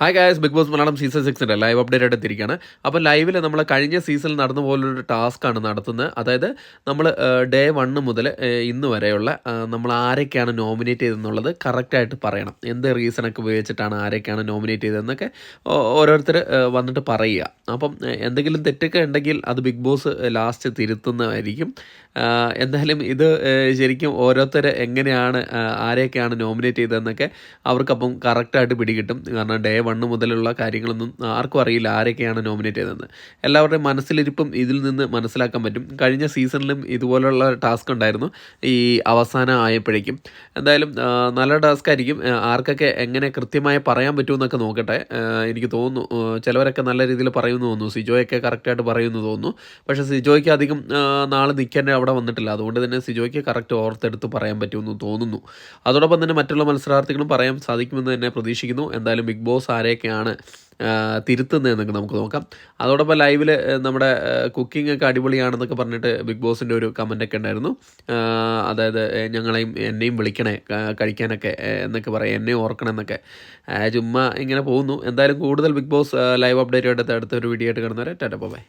Hi guys Bigg Boss Malayalam season സിക്സിന്റെ live update ആയിട്ട് എത്തിയിരിക്കുകയാണ് അപ്പോൾ ലൈവിൽ നമ്മൾ കഴിഞ്ഞ സീസണിൽ നടന്ന പോലൊരു ടാസ്ക്കാണ് നടത്തുന്നത്. അതായത് നമ്മൾ ഡേ വണ്ണ് മുതൽ ഇന്ന് വരെയുള്ള നമ്മൾ ആരൊക്കെയാണ് നോമിനേറ്റ് ചെയ്തെന്നുള്ളത് കറക്റ്റായിട്ട് പറയണം. എന്ത് റീസണൊക്കെ ഉപയോഗിച്ചിട്ടാണ് ആരൊക്കെയാണ് നോമിനേറ്റ് ചെയ്തതെന്നൊക്കെ ഓരോരുത്തർ വന്നിട്ട് പറയുക. അപ്പം എന്തെങ്കിലും തെറ്റൊക്കെ ഉണ്ടെങ്കിൽ അത് ബിഗ് ബോസ് ലാസ്റ്റ് തിരുത്തുന്നതായിരിക്കും. എന്തായാലും ഇത് ശരിക്കും ഓരോരുത്തർ എങ്ങനെയാണ് ആരെയൊക്കെയാണ് നോമിനേറ്റ് ചെയ്തതെന്നൊക്കെ അവർക്കപ്പം കറക്റ്റായിട്ട് പിടികിട്ടും. കാരണം ഡേ വണ്ണ് മുതലുള്ള കാര്യങ്ങളൊന്നും ആർക്കും അറിയില്ല ആരൊക്കെയാണ് നോമിനേറ്റ് ചെയ്തതെന്ന്. എല്ലാവരുടെയും മനസ്സിലിരിപ്പും ഇതിൽ നിന്ന് മനസ്സിലാക്കാൻ പറ്റും. കഴിഞ്ഞ സീസണിലും ഇതുപോലുള്ള ടാസ്ക് ഉണ്ടായിരുന്നു. ഈ അവസാനം ആയപ്പോഴേക്കും. എന്തായാലും നല്ല ടാസ്ക് ആയിരിക്കും. ആർക്കൊക്കെ എങ്ങനെ കൃത്യമായി പറയാൻ പറ്റുമെന്നൊക്കെ നോക്കട്ടെ. എനിക്ക് തോന്നുന്നു ചിലവരൊക്കെ നല്ല രീതിയിൽ പറയുമെന്ന് തോന്നുന്നു. സിജോയൊക്കെ കറക്റ്റായിട്ട് പറയുമെന്ന് തോന്നുന്നു. പക്ഷേ സിജോയ്ക്ക് അധികം നാളെ നിൽക്കേണ്ട അവിടെ വന്നിട്ടില്ല. അതുകൊണ്ട് തന്നെ സിജോയ്ക്ക് കറക്റ്റ് ഓർത്തെടുത്ത് പറയാൻ പറ്റുമെന്ന് തോന്നുന്നു. അതോടൊപ്പം തന്നെ മറ്റുള്ള മത്സരാർത്ഥികളും പറയാൻ സാധിക്കുമെന്ന് തന്നെ പ്രതീക്ഷിക്കുന്നു. എന്തായാലും ബിഗ് ബോസ് ആരെയൊക്കെയാണ് തിരുത്തുന്നതെന്നൊക്കെ നമുക്ക് നോക്കാം. അതോടൊപ്പം ലൈവിൽ നമ്മുടെ കുക്കിംഗ് ഒക്കെ അടിപൊളിയാണെന്നൊക്കെ പറഞ്ഞിട്ട് ബിഗ് ബോസിന്റെ ഒരു കമന്റൊക്കെ ഉണ്ടായിരുന്നു. അതായത് ഞങ്ങളെയും എന്നെയും വിളിക്കണേ കഴിക്കാനൊക്കെ എന്നൊക്കെ പറയാം എന്നെ ഓർക്കണം എന്നൊക്കെ ചുമ്മാ ഇങ്ങനെ പോകുന്നു. എന്തായാലും കൂടുതൽ ബിഗ് ബോസ് ലൈവ് അപ്ഡേറ്റ് ആയിട്ട് അടുത്ത ഒരു വീഡിയോ ആയിട്ട് കിടന്നവരെ ടാറ്റ ബൈ.